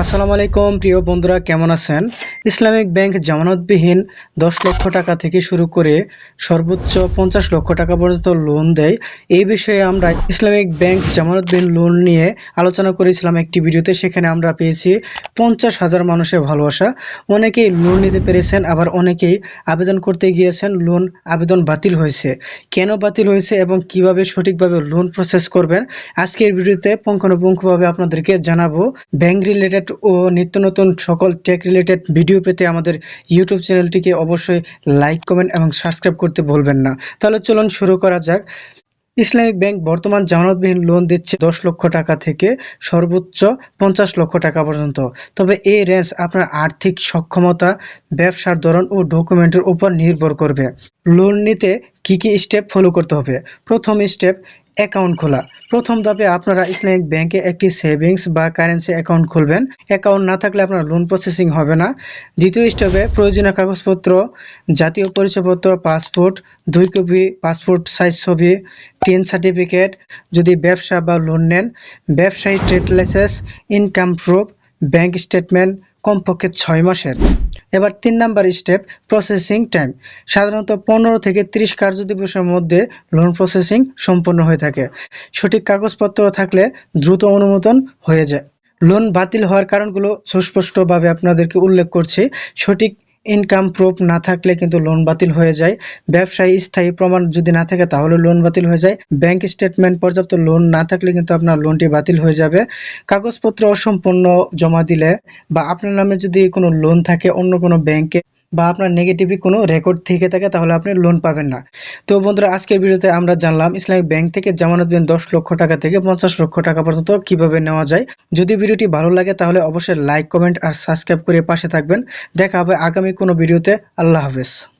আসসালামু আলাইকুম প্রিয় বন্ধুরা কেমন আছেন? ইসলামিক ব্যাংক জামানতবিহীন দশ লক্ষ টাকা থেকে শুরু করে সর্বোচ্চ পঞ্চাশ লক্ষ টাকা পর্যন্ত লোন দেয়। এই বিষয়ে আমরা ইসলামিক ব্যাংক জামানতবিহীন লোন নিয়ে আলোচনা করেছিলাম একটি ভিডিওতে। সেখানে আমরা পেয়েছি পঞ্চাশ হাজার মানুষের ভালোবাসা। অনেকেই লোন নিতে পেরেছেন, আবার অনেকেই আবেদন করতে গিয়েছেন। লোন, আবেদন বাতিল হয়েছে। কেন বাতিল হয়েছে এবং কীভাবে সঠিকভাবে লোন প্রসেস করবেন? আজকের ভিডিওতে পুঙ্খানুপুঙ্খভাবে আপনাদেরকে জানাব। ব্যাংক রিলেটেড ও নিত্য নতুন সকল টেক রিলেটেড ভিডিও পেতে আমাদের ইউটিউব চ্যানেলটিকে অবশ্যই লাইক কমেন্ট এবং সাবস্ক্রাইব করতে ভুলবেন না। তাহলে চলুন শুরু করা যাক। ইসলামিক ব্যাংক বর্তমান জামানতবিহীন লোন দিচ্ছে দশ লক্ষ টাকা থেকে সর্বোচ্চ পঞ্চাশ লক্ষ টাকা পর্যন্ত। তবে এই রেঞ্জ আপনার আর্থিক সক্ষমতা, ব্যবসার ধরন ও ডকুমেন্টের উপর নির্ভর করবে। লোন নিতে কি কি স্টেপ ফলো করতে হবে? প্রথম স্টেপ অ্যাকাউন্ট খোলা। প্রথম ধাপে আপনারা ইসলামিক ব্যাংকে একটি সেভিংস বা কারেন্সি অ্যাকাউন্ট খুলবেন। অ্যাকাউন্ট না থাকলে আপনার লোন প্রসেসিং হবে না। দ্বিতীয় স্টেপে প্রয়োজনীয় কাগজপত্র, জাতীয় পরিচয়পত্র, পাসপোর্ট, দুই কপি, পাসপোর্ট সাইজ ছবি, টেন সার্টিফিকেট যদি ব্যবসা বা লোন নেন। ব্যবসায়ী trade licence, income proof, bank statement কমপক্ষে ছয় মাসের। এবার তিন নাম্বার স্টেপ প্রসেসিং টাইম সাধারণত পনেরো থেকে তিরিশ কার্য দিবসের মধ্যে লোন প্রসেসিং সম্পন্ন হয়ে থাকে। সঠিক কাগজপত্র থাকলে দ্রুত অনুমোদন হয়ে যায়। লোন বাতিল হওয়ার কারণগুলো সুস্পষ্টভাবে আপনাদেরকে উল্লেখ করছি। সঠিক ইনকাম প্রুফ না থাকলে কিন্তু লোন বাতিল হয়ে যায়। ব্যবসায়ী স্থায়ী প্রমাণ যদি না থাকে তাহলে লোন বাতিল হয়ে যায়। ব্যাংক স্টেটমেন্ট পর্যাপ্ত লোন না থাকলে কিন্তু আপনার লোনটি বাতিল হয়ে যাবে। কাগজপত্র অসম্পূর্ণ জমা দিলে বা আপনার নামে যদি কোনো লোন থাকে অন্য কোনো ব্যাংকে বা আপনার নেগেটিভই কোনো রেকর্ড থেকে থাকে, তাহলে আপনি লোন পাবেন না। তো বন্ধুরা, আজকের ভিডিওতে আমরা জানলাম, ইসলামিক ব্যাংক থেকে জামানত বিন দশ লক্ষ টাকা থেকে পঞ্চাশ লক্ষ টাকা পর্যন্ত কীভাবে নেওয়া যায়। যদি ভিডিওটি ভালো লাগে, তাহলে অবশ্যই লাইক কমেন্ট আর সাবস্ক্রাইব করে পাশে থাকবেন। দেখা হবে আগামী কোনো ভিডিওতে। আল্লাহ হাফেজ।